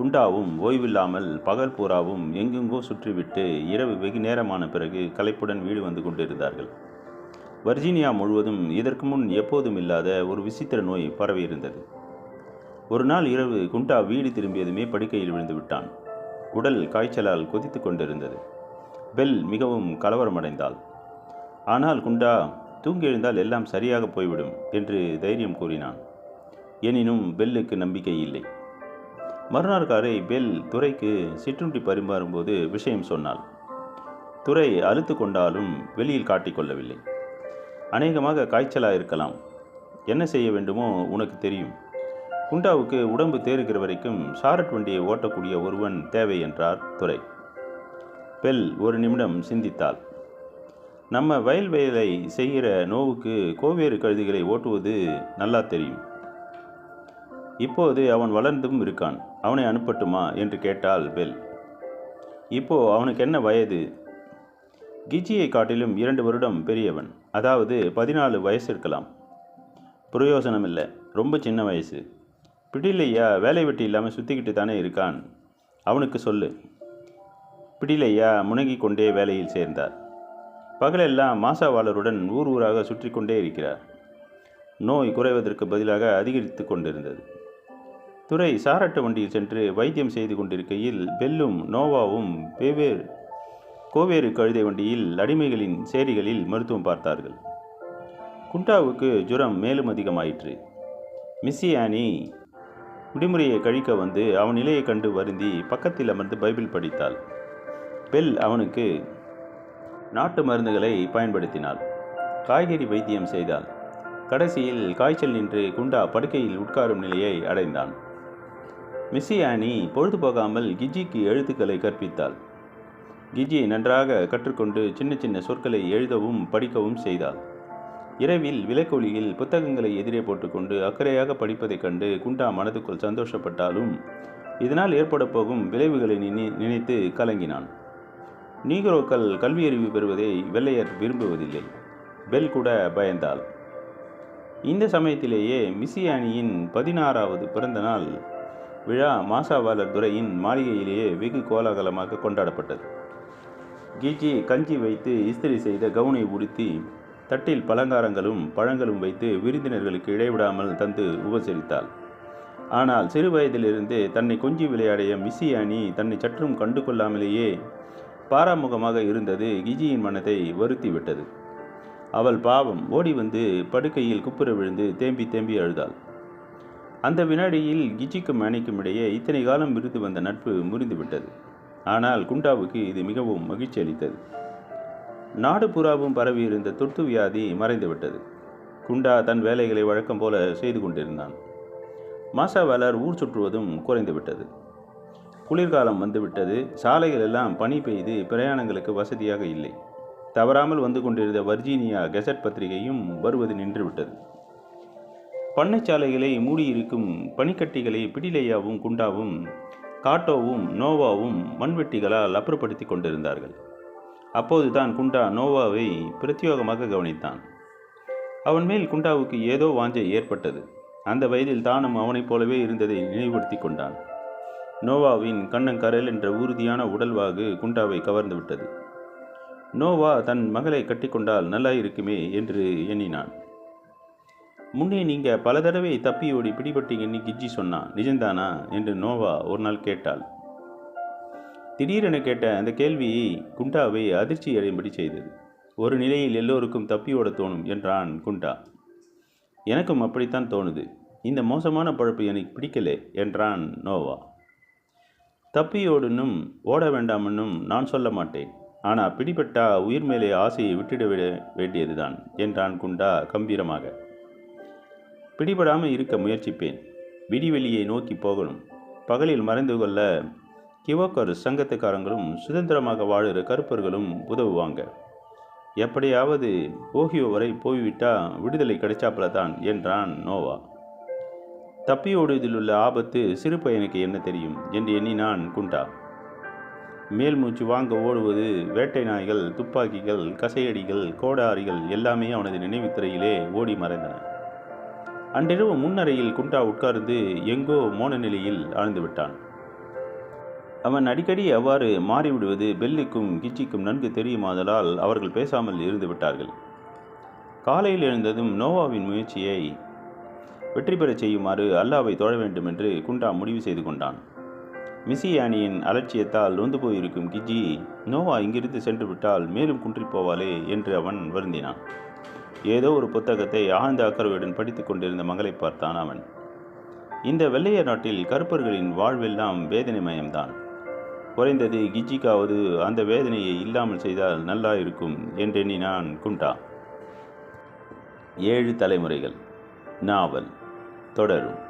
குண்டாவும் ஓய்வில்லாமல் பகல் பூராவும் எங்கெங்கோ சுற்றிவிட்டு இரவு வெகு நேரமான பிறகு களைப்புடன் வீடு வந்து கொண்டிருந்தார்கள். வர்ஜீனியா முழுவதும் இதற்கு முன் எப்போதும் இல்லாத ஒரு விசித்திர நோய் பரவியிருந்தது ஒரு நாள் இரவு குண்டா வீடு திரும்பியதுமே படுக்கையில் விழுந்து விட்டான். உடல் காய்ச்சலால் கொதித்து கொண்டிருந்தது. பெல் மிகவும் கலவரமடைந்தாள். ஆனால் குண்டா தூங்கி எழுந்தால் எல்லாம் சரியாக போய்விடும் என்று தைரியம் கூறினான். எனினும் பெல்லுக்கு நம்பிக்கை இல்லை. மறுநாள் காரை பெல் துறைக்கு சிற்றுண்டி பரிமாறும்போது விஷயம் சொன்னாள். துறை அழுத்து கொண்டாலும் வெளியில் காட்டிக்கொள்ளவில்லை அநேகமாக காய்ச்சலாக இருக்கலாம். என்ன செய்ய வேண்டுமோ உனக்கு தெரியும். குண்டாவுக்கு உடம்பு தேறுகிற வரைக்கும் சாரட் வண்டியை ஓட்டக்கூடிய ஒருவன் தேவை என்றார் துறை. பெல் ஒரு நிமிடம் சிந்தித்தாள். நம்ம வயல் வேலை செய்கிற நோவுக்கு கோவேறு கழுதிகளை ஓட்டுவது நல்லா தெரியும். இப்போது அவன் வளர்ந்தும் இருக்கான். அவனை அனுப்பட்டுமா? என்று கேட்டாள் பெல். இப்போ அவனுக்கு என்ன வயது? கிஜியை காட்டிலும் இரண்டு வருடம் பெரியவன். அதாவது பதினாலு வயசு இருக்கலாம். பிரயோசனம் இல்லை ரொம்ப சின்ன வயசு. பிடிலையா வேலை வெட்டி இல்லாமல் சுற்றிக்கிட்டு தானே இருக்கான். அவனுக்கு சொல்லு. பிடிலையா முணங்கி கொண்டே வேலையில் சேர்ந்தார். பகலெல்லாம் மாசாவாளருடன் ஊர் ஊராக சுற்றி கொண்டே இருக்கிறார். நோய் குறைவதற்கு பதிலாக அதிகரித்து கொண்டிருந்தது. துரை சாரட்டு வண்டியில் சென்று வைத்தியம் செய்து கொண்டிருக்கையில் பெல்லும் நோவாவும் வெவ்வேறு கோவேறு கழுதை வண்டியில் அடிமைகளின் சேரிகளில் மருத்துவம் பார்த்தார்கள். குண்டாவுக்கு ஜுரம் மேலும் அதிகமாயிற்று. மிஸ்ஸி ஆனி விடுமுறையை கழிக்க வந்து அவன் நிலையை கண்டு வருந்தி பக்கத்தில் அமர்ந்து பைபிள் படித்தாள். பெல் அவனுக்கு நாட்டு மருந்துகளை பயன்படுத்தினாள். காய்கறி வைத்தியம் செய்தாள். கடைசியில் காய்ச்சல் நின்று குண்டா படுக்கையில் உட்காரும் நிலையை அடைந்தான். மிஸ்ஸி ஆனி பொழுது போகாமல் கிஜிக்கு எழுத்துக்களை கற்பித்தாள். கிஜி நன்றாக கற்றுக்கொண்டு சின்ன சின்ன சொற்களை எழுதவும் படிக்கவும் செய்தாள். இரவில் விலைக்கொலியில் புத்தகங்களை எதிரே போட்டுக்கொண்டு அக்கறையாக படிப்பதைக் கண்டு குண்டா மனதுக்குள் சந்தோஷப்பட்டாலும் இதனால் ஏற்பட போகும் விளைவுகளை நினை நினைத்து கலங்கினான். நீக்ரோக்கள் கல்வியறிவு பெறுவதை வெள்ளையர் விரும்புவதில்லை. பெல் கூட பயந்தாள். இந்த சமயத்திலேயே மிசியானியின் பதினாறாவது பிறந்த நாள் விழா மாசாவாளர் துறையின் மாளிகையிலேயே வெகு கோலாகலமாக கொண்டாடப்பட்டது. கீஜி கஞ்சி வைத்து இஸ்திரி செய்த கவுனை உடுத்தி தட்டில் பலங்காரங்களும் பழங்களும் வைத்து விருந்தினர்களுக்கு இடைவிடாமல் தந்து உபசரித்தாள். ஆனால் சிறுவயதிலிருந்தே தன்னை கொஞ்சி விளையாடிய மிஸ்ஸி அணி தன்னை சற்றும் கண்டு கொள்ளாமலேயே பாராமுகமாக இருந்தது கிஜியின் மனதை வருத்தி விட்டது அவள் பாவம் ஓடி வந்து படுக்கையில் குப்புற விழுந்து தேம்பி தேம்பி அழுதாள். அந்த வினாடியில் கிஜிக்கும் அணிக்கும் இடையே இத்தனை காலம் இருந்து வந்த நட்பு முறிந்துவிட்டது. ஆனால் குண்டாவுக்கு இது மிகவும் மகிழ்ச்சி அளித்தது. நாடு புறாவும் பரவியிருந்த தொற்று வியாதி மறைந்துவிட்டது. குண்டா தன் வேலைகளை வழக்கம் போல செய்து கொண்டிருந்தான். மாசாவாளர் ஊர் சுற்றுவதும் குறைந்துவிட்டது. குளிர்காலம் வந்துவிட்டது. சாலைகள் எல்லாம் பனி பெய்து பிரயாணங்களுக்கு வசதியாக இல்லை. தவறாமல் வந்து கொண்டிருந்த வர்ஜீனியா கெசட் பத்திரிகையும் வருவது நின்றுவிட்டது. பண்ணைச்சாலைகளை மூடியிருக்கும் பனிக்கட்டிகளை பிடிலையாவும் குண்டாவும் காட்டோவும் நோவாவும் மண்வெட்டிகளால் அப்புறப்படுத்தி கொண்டிருந்தார்கள். அப்போதுதான் குண்டா நோவாவை பிரத்யோகமாக கவனித்தான். அவன் மேல் குண்டாவுக்கு ஏதோ வாஞ்சை ஏற்பட்டது. அந்த வயதில் தானும் அவனைப் போலவே இருந்ததை நினைவுபடுத்தி கொண்டான். நோவாவின் கண்ணங்கரல் என்ற உறுதியான உடல்வாகு குண்டாவை கவர்ந்து விட்டது. நோவா தன் மகளை கட்டிக்கொண்டால் நல்லா இருக்குமே என்று எண்ணினான். முன்னே நீங்கள் பல தடவை தப்பியோடி பிடிபட்டீங்கன்னு கிஜி சொன்னான் நிஜம்தானா? என்று நோவா ஒரு நாள் கேட்டாள். திடீரென கேட்ட அந்த கேள்வி குண்டாவை அதிர்ச்சி அடையும்படி செய்தது. ஒரு நிலையில் எல்லோருக்கும் தப்பியோட தோணும் என்றான் குண்டா. எனக்கும் அப்படித்தான் தோணுது. இந்த மோசமான பழப்பு எனக்கு பிடிக்கலே என்றான் நோவா. தப்பியோடுன்னும் ஓட வேண்டாமன்னும் நான் சொல்ல மாட்டேன். ஆனால் பிடிபட்டா உயிர் மேலே ஆசையை விட்டுட விட வேண்டியதுதான் என்றான் குண்டா கம்பீரமாக. பிடிபடாமல் இருக்க முயற்சிப்பேன். விடிவெளியை நோக்கி போகணும். பகலில் மறைந்து கொள்ள கிவோக்கர் சங்கத்துக்காரங்களும் சுதந்திரமாக வாழுற கருப்பர்களும் உதவுவாங்க. எப்படியாவது ஓஹியோ வரை போய்விட்டா விடுதலை கிடைச்சாப்புல தான் என்றான் நோவா. தப்பியோடுவதில் உள்ள ஆபத்து சிறு பையனுக்கு என்ன தெரியும் என்று எண்ணினான் குண்டா. மேல் மூச்சு வாங்க ஓடுவது வேட்டை நாய்கள் துப்பாக்கிகள் கசையடிகள் கோடாரிகள் எல்லாமே அவனது நினைவுத்திரையிலே ஓடி மறைந்தன. அன்றிரவு முன்னறையில் குண்டா உட்கார்ந்து எங்கோ மோன நிலையில் ஆழ்ந்து விட்டான் அவன் அடிக்கடி அவ்வாறு மாறிவிடுவது பெல்லிக்கும் கிச்சிக்கும் நன்கு தெரியுமாதலால் அவர்கள் பேசாமல் இருந்து விட்டார்கள் காலையில் எழுந்ததும் நோவாவின் முயற்சியை வெற்றி பெறச் செய்யுமாறு அல்லாவை தொழ வேண்டும் என்று குண்டா முடிவு செய்து கொண்டான். மிஸ்ஸி ஆனியின் அலட்சியத்தால் நொந்து போயிருக்கும் கிஜி நோவா இங்கிருந்து சென்று விட்டால் மேலும் குன்றிப் போவாளே என்று அவன் வருந்தினான். ஏதோ ஒரு புத்தகத்தை ஆழ்ந்த அக்கறையுடன் படித்துக் கொண்டிருந்த மகளை பார்த்தான் அவன். இந்த வெள்ளையர் நாட்டில் கருப்பர்களின் வாழ்வெல்லாம் வேதனைமயம்தான். குறைந்தது கிஜிக்காவது அந்த வேதனையை இல்லாமல் செய்தால் நல்லா இருக்கும் என்றெண்ணினான் குண்டா. ஏழு தலைமுறைகள். நாவல். தொடரும்.